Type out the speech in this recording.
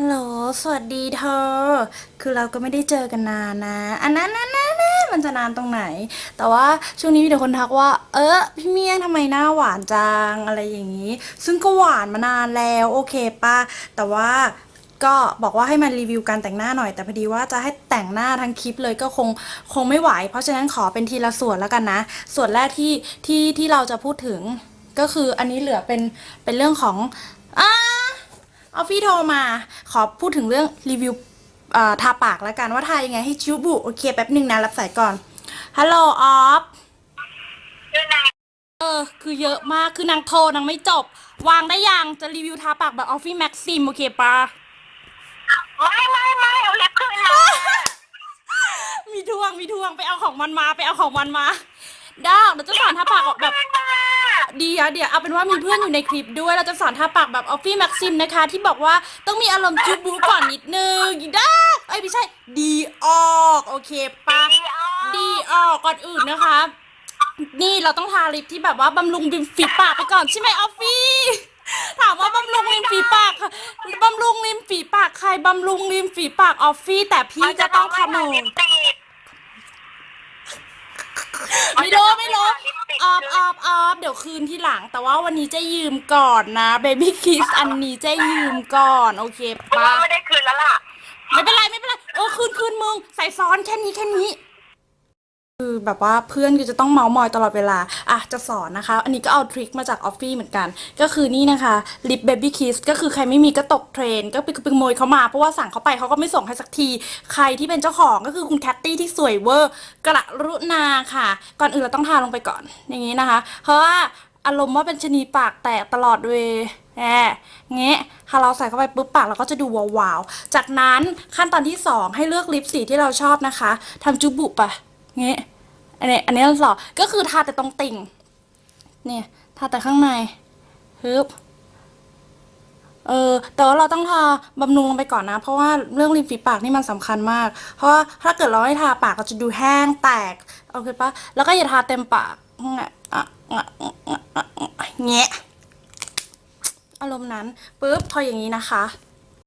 ฮัลโหล สวัสดีเธอ คือเราก็ไม่ได้เจอกันนานนะ อันนั้นนั่นนั่นมันจะนานตรงไหน แต่ว่าช่วงนี้มีแต่คนทักว่า เออพี่เมียงทำไมหน้าหวานจังอะไรอย่างนี้ ซึ่งก็หวานมานานแล้วโอเคปะแต่ว่าก็บอกว่าให้มารีวิวการแต่งหน้าหน่อย แต่พอดีว่าจะให้แต่งหน้าทั้งคลิปเลยก็คงคงไม่ไหว เพราะฉะนั้นขอเป็นทีละส่วนแล้วกันนะ ส่วนแรกที่ที่ที่เราจะพูดถึงก็คืออันนี้เหลือเป็นเป็นเรื่องของ อ่าออฟฟี่โทรมา ขอพูดถึงเรื่องรีวิวเอ่อทาปากแล้วกันว่าทายังไงให้ชิวบุโอเคแป๊บหนึ่งนะ รับสายก่อน ฮัลโหลออฟอยู่ไหนเออ คือเยอะมาก คือนางโทรนางไม่จบ วางได้ยัง จะรีวิวทาปากแบบออฟฟี่แม็กซิมโอเคปะไม่ไม่ไม่เอาเล็บคืนมามีทวงมีทวงไปเอาของมันมา ไปเอาของมันมาดอกเดี๋ยวจะสอนทาปากออกแบบคืนมาเดียวเดี๋ยวเอาเป็นว่ามีเพื่อนอยู่ในคลิปด้วย เราจะสอนทาปากแบบออฟฟี่แม็กซิมนะคะ ที่บอกว่าต้องมีอารมณ์จูบูก่อนนิดนึงด้าเอ้ยไม่ใช่ ดีออกโอเคปะดีออดีออกก่อนอื่นนะคะ นี่เราต้องทาลิปที่แบบว่าบำรุงริมฝีปากไปก่อนใช่ไหมออฟฟี่ถามว่าบำรุงริมฝีปากค่ะบำรุงริมฝีปากใครบำรุงริมฝีปากออฟฟี่แต่พี่จะต้องขโมยลิปติดไม่รู้ไม่รู้ ออฟออฟออฟเดี๋ยวคืนที่หลัง แต่ว่าวันนี้จะยืมก่อนนะเบบี้คิสอันนี้จะยืมก่อน โอเคเพราะปะว่าไม่ได้คืนแล้วล่ะ ไม่เป็นไรไม่เป็นไรเออคืนคืนมึง ใส่ซ้อนแค่นี้แค่นี้ คือแบบว่าเพื่อนก็จะต้องเมาส์มอยตลอดเวลา อะ จะสอนนะคะ อันนี้ก็เอาทริคมาจากออฟฟี่เหมือนกัน ก็คือนี่นะคะลิปเบบี้คิสก็คือใครไม่มีก็ตกเทรน ก็ไปไปขโมยเขามา เพราะว่าสั่งเขาไปเขาก็ไม่ส่งให้สักที ใครที่เป็นเจ้าของก็คือคุณแคตตี้ที่สวยเวอร์ กระรุณาค่ะ ก่อนอื่นเราต้องทาลงไปก่อน อย่างนี้นะคะ เพราะว่าอารมณ์ว่าเป็นชนีปากแตกตลอดเวยแหมเงี้ยาเราใส่เข้าไปปุ๊บปากเราก็จะดูวาวๆ จากนั้นขั้นตอนที่สองให้เลือกลิปสีที่เราชอบนะคะทำจุบุปะ เงี้ยอันนี้อันนี้เราสอนก็คือทาแต่ตรงติ่ง เนี่ยทาแต่ข้างในฮึบเออแต่ว่าเราต้องทาบำรุงลงไปก่อนนะ เพราะว่าเรื่องริมฝีปากนี่มันสำคัญมาก เพราะว่าถ้าเกิดเราไม่ทาปากก็จะดูแห้งแตกโอเคปะแล้วก็อย่าทาเต็มปากอะอะอะอะอะแงอารมณ์นั้นปุ๊บพออย่างนี้นะคะ